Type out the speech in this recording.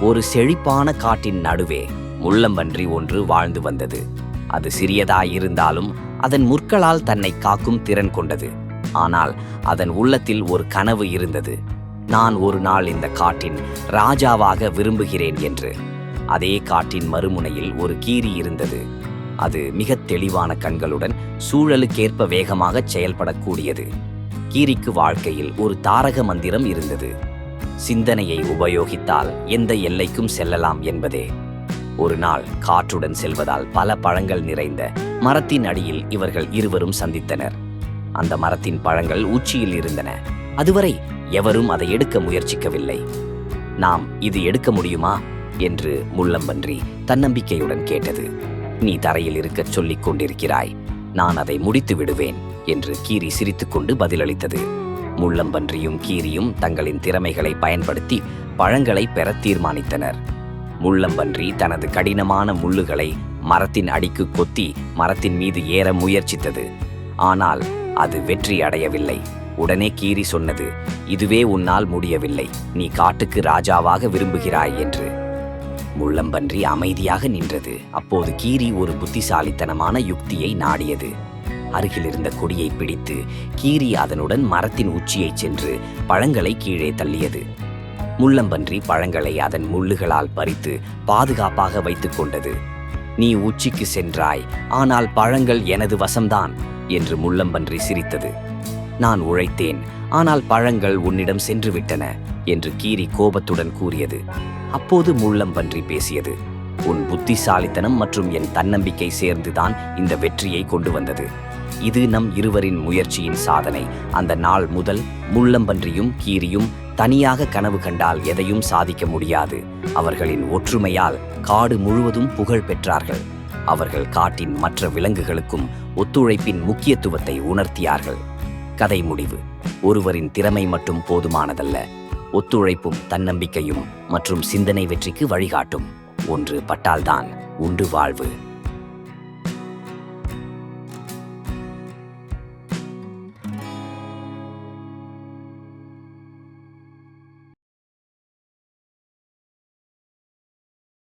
ஒரு செழிப்பான காட்டின் நடுவே முள்ளம்பன்றி ஒன்று வாழ்ந்து வந்தது. அது சிறியதாயிருந்தாலும் அதன் முற்களால் தன்னை காக்கும் திறன் கொண்டது. ஆனால் அதன் உள்ளத்தில் ஒரு கனவு இருந்தது. நான் ஒரு நாள் இந்த காட்டின் ராஜாவாக விரும்புகிறேன் என்று. அதே காட்டின் மறுமுனையில் ஒரு கீரி இருந்தது. அது மிகத் தெளிவான கண்களுடன் சூழலுக்கேற்ப வேகமாகச் செயல்படக்கூடியது. கீரிக்கு வாழ்க்கையில் ஒரு தாரக மந்திரம் இருந்தது. சிந்தனையை உபயோகித்தால் எந்த எல்லைக்கும் செல்லலாம் என்பதே. ஒரு நாள் காற்றுடன் செல்வதால் பல பழங்கள் நிறைந்த மரத்தின் அடியில் இவர்கள் இருவரும் சந்தித்தனர். அந்த மரத்தின் பழங்கள் உச்சியில் இருந்தன. அதுவரை எவரும் அதை எடுக்க முயற்சிக்கவில்லை. நாம் இது எடுக்க முடியுமா? என்று முள்ளம்பன்றி தன்னம்பிக்கையுடன் கேட்டது. நீ தரையில் இருக்கச் சொல்லிக் கொண்டிருக்கிறாய். நான் அதை முடித்து விடுவேன் என்று கீரி சிரித்துக்கொண்டு பதிலளித்தது. முள்ளம்பன்றியும் கீரியும் தங்களின் திறமைகளை பயன்படுத்தி பழங்களை பெற தீர்மானித்தனர். முள்ளம்பன்றி தனது கடினமான முள்ளுகளை மரத்தின் அடிக்கு கொத்தி மரத்தின் மீது ஏற முயற்சித்தது. ஆனால் அது வெற்றி அடையவில்லை. உடனே கீரி சொன்னது இதுவே உன்னால் முடியவில்லை. நீ காட்டுக்கு ராஜாவாக விரும்புகிறாய் என்று. முள்ளம்பன்றி அமைதியாக நின்றது. அப்போது கீரி ஒரு புத்திசாலித்தனமான யுக்தியை நாடியது. அருகில் இருந்த கொடியை பிடித்து கீறி அதனுடன் மரத்தின் உச்சியைச் சென்று பழங்களை கீழே தள்ளியது. முள்ளம்பன்றி பழங்களை அதன் முள்ளுகளால் பறித்து பாதுகாப்பாக வைத்துக் கொண்டது. நீ உச்சிக்கு சென்றாய் ஆனால் பழங்கள் எனது வசம்தான் என்று முள்ளம்பன்றி சிரித்தது. நான் உழைத்தேன் ஆனால் பழங்கள் உன்னிடம் சென்று விட்டன என்று கீரி கோபத்துடன் கூறியது. அப்போது முள்ளம்பன்றி பேசியது. உன் புத்திசாலித்தனம் மற்றும் என் தன்னம்பிக்கை சேர்ந்துதான் இந்த வெற்றியை கொண்டு வந்தது. இது நம் இருவரின் முயற்சியின் சாதனை. அந்த நாள் முதல் முள்ளம்பன்றியும் கீரியும் தனியாக கனவு கண்டால் எதையும் சாதிக்க முடியாது. அவர்களின் ஒற்றுமையால் காடு முழுவதும் புகழ் பெற்றார்கள். அவர்கள் காட்டின் மற்ற விலங்குகளுக்கும் ஒத்துழைப்பின் முக்கியத்துவத்தை உணர்த்தியார்கள். கதை முடிவு. ஒருவரின் திறமை மட்டும் போதுமானதல்ல. ஒத்துழைப்பும் தன்னம்பிக்கையும் மற்றும் சிந்தனை வெற்றிக்கு வழிகாட்டும். ஒன்று பட்டால்தான் உண்டு வாழ்வு.